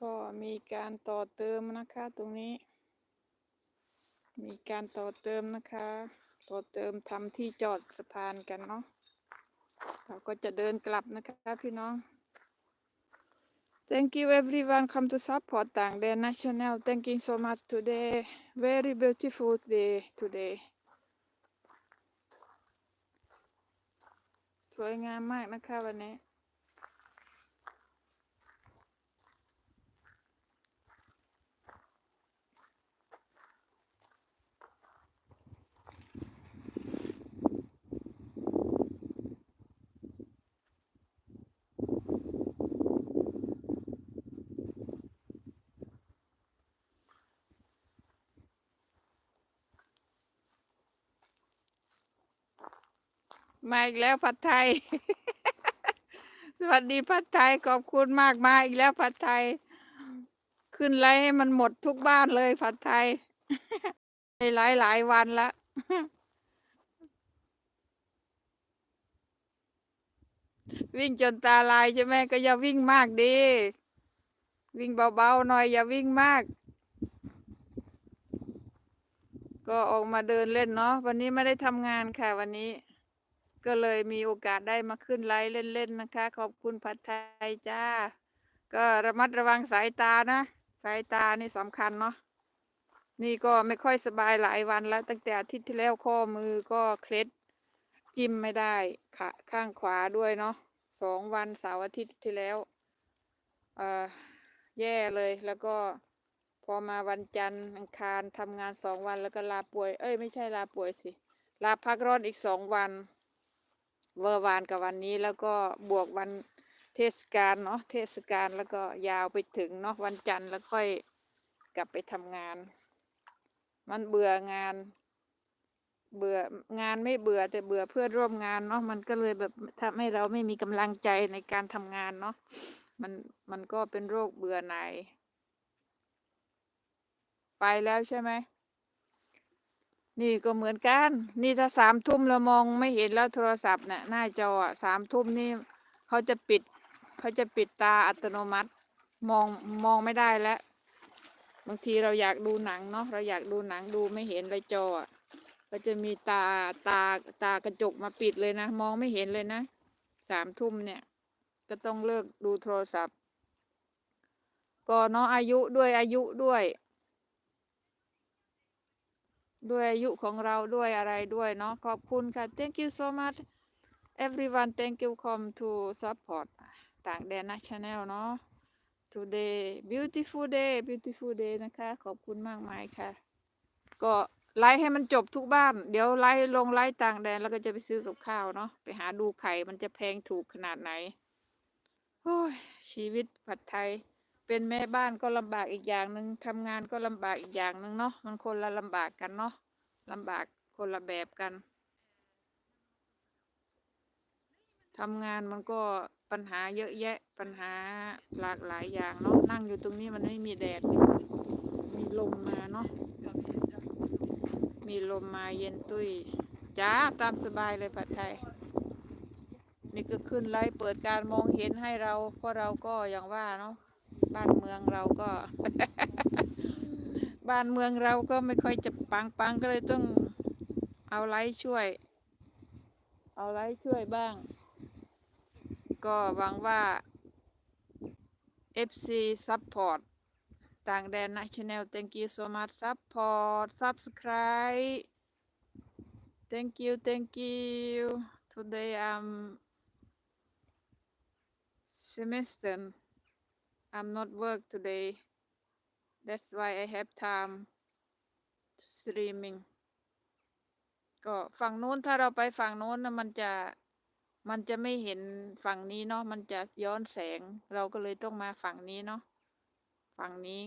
ก็มีการต่อเติมนะคะ ตรงนี้ มีการต่อเติมนะคะ ต่อเติมทำที่จอดสะพานกันเนาะเราก็จะเดินกลับนะคะพี่น้อง Thank you everyone come to support ต่างแดน national thank you so much today very beautiful day today สวยงามมากนะคะวันนี้ มาอีกแล้วผัดไทย สวัสดีผัดไทยขอบคุณมากมาอีกแล้วผัดไทย ขึ้นไลฟ์ให้มันหมดทุกบ้านเลยผัดไทยหลายหลายวันละวิ่งจนตาลายใช่ไหมก็อย่าวิ่งมากดีวิ่งเบาๆหน่อยอย่าวิ่งมาก ก็ออกมาเดินเล่นเนาะวันนี้ไม่ได้ทำงานค่ะวันนี้ ก็เลยมีโอกาสได้มาขึ้นไลฟ์เล่นๆนะคะ ขอบคุณผัดไทยจ้า ก็ระมัดระวังสายตานะ สายตานี่สำคัญเนาะนี่ก็ไม่ค่อยสบายหลายวันแล้ว ตั้งแต่อาทิตย์ที่แล้วข้อมือก็เคล็ดจิ้มไม่ได้ขาข้างขวาด้วยเนาะสองวันเสาร์อาทิตย์ที่แล้วเอ่อแย่เลยแล้วก็พอมาวันจันทร์อังคารทำงานสองวันแล้วก็ลาป่วย เอ้ยไม่ใช่ลาป่วยสิ ลาพักร้อนอีกสองวัน เวอร์วานกับวันนี้แล้วก็บวกวันเทศกาลเนาะเทศกาลแล้วก็ยาวไปถึงเนาะวันจันทร์แล้วค่อยกลับไปทำงาน มันเบื่องาน เบื่องานไม่เบื่อแต่เบื่อเพื่อนร่วมงานเนาะมันก็เลยแบบทำให้เราไม่มีกำลังใจในการทำงานเนาะมันมันก็เป็นโรคเบื่อหน่ายไปแล้วใช่ไหม นี่ก็เหมือนกัน นี่ถ้าสามทุ่มเรามองไม่เห็นแล้วโทรศัพท์เนี่ยหน้าจอสามทุ่มนี่เขาจะปิดเขาจะปิดตาอัตโนมัติมองมองไม่ได้แล้ว บางทีเราอยากดูหนังเนาะเราอยากดูหนังดูไม่เห็นเลยจอก็จะมีตาตาตากระจกมาปิดเลยนะ มองไม่เห็นเลยนะสามทุ่มเนี่ย ก็ต้องเลิกดูโทรศัพท์ก็เนาะอายุด้วยอายุด้วย ด้วยอายุของเราด้วยอะไรด้วยเนาะขอบคุณค่ะ thank you so much everyone thank you come to support ต่างแดนนะ channel เนาะ today beautiful day beautiful day นะคะ ขอบคุณมากมายค่ะ ก็ไลฟ์ให้มันจบทุกบ้าน เดี๋ยวไลฟ์ลงไลฟ์ต่างแดนแล้วก็จะไปซื้อกับข้าวเนาะไปหาดูไข่มันจะแพงถูกขนาดไหนโอ้ยชีวิตผัดไทย เป็นแม่บ้านก็ลำบากอีกอย่างหนึ่งทำงานก็ลำบากอีกอย่างหนึ่งเนาะมันคนละลำบากกันเนาะลำบากคนละแบบกันทำงานมันก็ปัญหาเยอะแยะปัญหาหลากหลายอย่างเนาะนั่งอยู่ตรงนี้มันไม่มีแดด มีลมมาเนาะมีลมมาเย็นตุ้ยจ้าตามสบายเลยผัดไทย นี่ก็ขึ้นไลฟ์เปิดการมองเห็นให้เรา เพราะเราก็อย่างว่าเนาะ บ้านเมืองเราก็ บ้านเมืองเราก็ไม่ค่อยจะปังปังก็เลยต้องเอาไลฟ์ช่วย เอาไลฟ์ช่วยบ้าง ก็หวังว่า FC support ต่างแดนนะ channel thank you so much support subscribe thank you thank you today I'm semester I'm not work today that's why I have time streaming ก็ฝั่งนู้นถ้าเราไปฝั่งนู้นนะมันจะมันจะไม่เห็นฝั่งนี้เนาะมันจะย้อนแสง เราก็เลยต้องมาฝั่งนี้เนาะฝั่งนี้